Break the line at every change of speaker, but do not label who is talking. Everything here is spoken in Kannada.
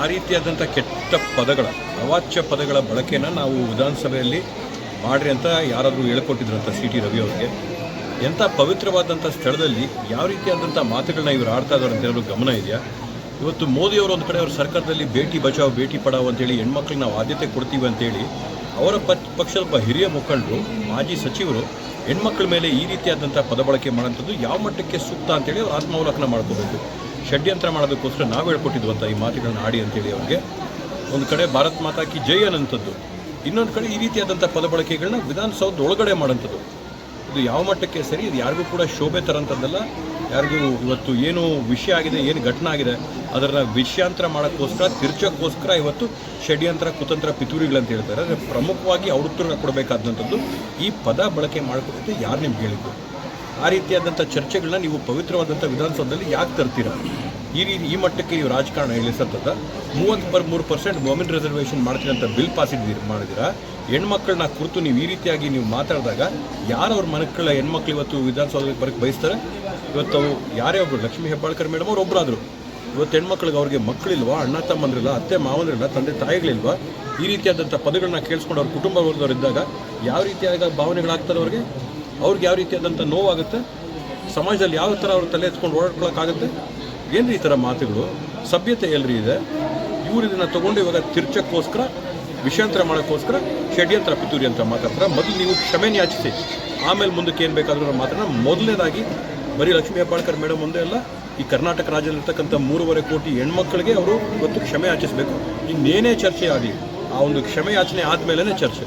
ಆ ರೀತಿಯಾದಂಥ ಕೆಟ್ಟ ಪದಗಳ, ಅವಾಚ್ಯ ಪದಗಳ ಬಳಕೆನ ನಾವು ವಿಧಾನಸಭೆಯಲ್ಲಿ ಮಾಡ್ರಿ ಅಂತ ಯಾರಾದರೂ ಹೇಳ್ಕೊಟ್ಟಿದ್ರಂತ ಸಿ ಟಿ ರವಿ ಅವರಿಗೆ. ಎಂಥ ಪವಿತ್ರವಾದಂಥ ಸ್ಥಳದಲ್ಲಿ ಯಾವ ರೀತಿಯಾದಂಥ ಮಾತುಗಳನ್ನ ಇವರು ಆಡ್ತಾ ಇದ್ದಾರೆ ಅಂತ ಗಮನ ಇದೆಯಾ? ಇವತ್ತು ಮೋದಿಯವರು ಒಂದು ಕಡೆ ಅವ್ರ ಸರ್ಕಾರದಲ್ಲಿ ಬೇಟಿ ಬಚಾವ್, ಬೇಟಿ ಪಡಾವ್ ಅಂತೇಳಿ ಹೆಣ್ಮಕ್ಳಿಗೆ ನಾವು ಆದ್ಯತೆ ಕೊಡ್ತೀವಿ ಅಂತೇಳಿ ಅವರ ಪಕ್ಷ ಪಕ್ಷದ ಹಿರಿಯ ಮುಖಂಡರು, ಮಾಜಿ ಸಚಿವರು ಹೆಣ್ಮಕ್ಳ ಮೇಲೆ ಈ ರೀತಿಯಾದಂಥ ಪದ ಬಳಕೆ ಮಾಡೋಂಥದ್ದು ಯಾವ ಮಟ್ಟಕ್ಕೆ ಸೂಕ್ತ ಅಂತೇಳಿ ಅವ್ರು ಆತ್ಮಾವಲೋಕನ ಮಾಡ್ಕೋಬೇಕು. ಷಡ್ಯಂತ್ರ ಮಾಡೋದಕ್ಕೋಸ್ಕರ ನಾವು ಹೇಳ್ಕೊಟ್ಟಿದ್ವಂತ ಈ ಮಾತುಗಳನ್ನ ಆಡಿ ಅಂತೇಳಿ ಅವ್ರಿಗೆ. ಒಂದು ಕಡೆ ಭಾರತ್ ಮಾತಾ ಕಿ ಜೈ ಅನ್ನೋಂಥದ್ದು ಇನ್ನೊಂದು ಕಡೆ ಈ ರೀತಿಯಾದಂಥ ಪದ ಬಳಕೆಗಳನ್ನ ವಿಧಾನಸೌಧದ ಒಳಗಡೆ ಮಾಡೋಂಥದ್ದು ಇದು ಯಾವ ಮಟ್ಟಕ್ಕೆ ಸರಿ, ಇದು ಯಾರಿಗೂ ಕೂಡ ಶೋಭೆ ತರೋಂಥದ್ದಲ್ಲ ಯಾರಿಗೂ ಇವತ್ತು ಏನು ವಿಷಯ ಆಗಿದೆ, ಏನು ಘಟನೆ ಆಗಿದೆ, ಅದನ್ನು ವಿಷಯಾಂತರ ಮಾಡೋಕ್ಕೋಸ್ಕರ, ತಿರ್ಚೋಕ್ಕೋಸ್ಕರ ಇವತ್ತು ಷಡ್ಯಂತ್ರ, ಕುತಂತ್ರ, ಪಿತೂರಿಗಳಂತ ಹೇಳ್ತಾರೆ. ಪ್ರಮುಖವಾಗಿ ಅವ್ರ ಉತ್ತರ ಕೊಡಬೇಕಾದಂಥದ್ದು ಈ ಪದ ಬಳಕೆ ಮಾಡಿಕೊಡುತ್ತೆ ಯಾರು ನಿಮ್ಗೆ ಹೇಳಿದ್ದು? ಆ ರೀತಿಯಾದಂಥ ಚರ್ಚೆಗಳನ್ನ ನೀವು ಪವಿತ್ರವಾದಂಥ ವಿಧಾನಸೌಧದಲ್ಲಿ ಯಾಕೆ ತರ್ತೀರಾ? ಈ ರೀತಿ ಈ ಮಟ್ಟಕ್ಕೆ ನೀವು ರಾಜಕಾರಣ ಹೇಳಿ ಸತ್ತದ ಮೂವತ್ತು ಪರ್ ಮೂರು ಪರ್ಸೆಂಟ್ ವುಮೆನ್ ರಿಸರ್ವೇಷನ್ ಮಾಡ್ತೀನಿ ಅಂತ ಬಿಲ್ ಪಾಸ್ ಇದ್ದೀರಿ ಮಾಡಿದ್ದೀರಾ ಹೆಣ್ಮಕ್ಳನ್ನ ಕುರಿತು ನೀವು ಈ ರೀತಿಯಾಗಿ ನೀವು ಮಾತಾಡಿದಾಗ ಯಾರು ಅವ್ರ ಮನಕ್ಕಳ ಹೆಣ್ಮಕ್ಳು ಇವತ್ತು ವಿಧಾನಸೌಧಕ್ಕೆ ಬರಕ್ಕೆ ಬಯಸ್ತಾರೆ? ಇವತ್ತು ಅವು ಯಾರೇ ಒಬ್ಬರು ಲಕ್ಷ್ಮೀ ಹೆಬ್ಬಾಳ್ಕರ್ ಮೇಡಮ್ ಅವ್ರು ಒಬ್ಬರಾದ್ರು ಇವತ್ತು ಹೆಣ್ಮಕ್ಳಿಗೆ ಅವ್ರಿಗೆ ಮಕ್ಕಳಿಲ್ವಾ? ಅಣ್ಣ ತಮ್ಮಂದ್ರಿಲ್ಲ, ಅತ್ತೆ ಮಾವಂದ್ರಿಲ್ಲ, ತಂದೆ ತಾಯಿಗಳಿಲ್ವಾ? ಈ ರೀತಿಯಾದಂಥ ಪದಗಳನ್ನ ಕೇಳಿಸ್ಕೊಂಡು ಅವ್ರ ಕುಟುಂಬ ವರ್ಗದವ್ರು ಇದ್ದಾಗ ಯಾವ ರೀತಿಯಾದ ಭಾವನೆಗಳಾಗ್ತಾರೆ ಅವ್ರಿಗೆ? ಅವ್ರಿಗೆ ಯಾವ ರೀತಿಯಾದಂಥ ನೋವಾಗುತ್ತೆ, ಸಮಾಜದಲ್ಲಿ ಯಾವ ಥರ ಅವ್ರು ತಲೆ ಎತ್ಕೊಂಡು ಓಡಾಡ್ಕೊಳಕ್ಕಾಗುತ್ತೆ ಏನು ಈ ಥರ ಮಾತುಗಳು? ಸಭ್ಯತೆ ಎಲ್ಲರಿ ಇದೆ? ಇವರು ಇದನ್ನು ತೊಗೊಂಡು ಇವಾಗ ತಿರ್ಚಕ್ಕೋಸ್ಕರ ವಿಷಾಂತರ ಮಾಡೋಕ್ಕೋಸ್ಕರ, ಷಡ್ಯಂತ್ರ, ಪಿತೂರಿ ಅಂತ ಮಾತಾಡ್ತಾರೆ. ಮೊದಲು ನೀವು ಕ್ಷಮೆನೇ ಯಾಚಿಸಿ. ಆಮೇಲೆ ಮುಂದಕ್ಕೆ ಏನು ಬೇಕಾದರೂ ಮಾತ್ರ ಮೊದಲನೇದಾಗಿ, ಬರೀ ಲಕ್ಷ್ಮೀ ಹೆಬ್ಬಾಳ್ಕರ್ ಮೇಡಮ್ ಒಂದೇ ಅಲ್ಲ, ಈ ಕರ್ನಾಟಕ ರಾಜ್ಯದಲ್ಲಿರ್ತಕ್ಕಂಥ ಮೂರುವರೆ ಕೋಟಿ ಹೆಣ್ಮಕ್ಳಿಗೆ ಅವರು ಇವತ್ತು ಕ್ಷಮೆ ಯಾಚಿಸಬೇಕು. ಇನ್ನೇನೇ ಚರ್ಚೆ ಆಗಲಿ ಆ ಒಂದು ಕ್ಷಮೆ ಯಾಚನೆ ಆದಮೇಲೆ ಚರ್ಚೆ.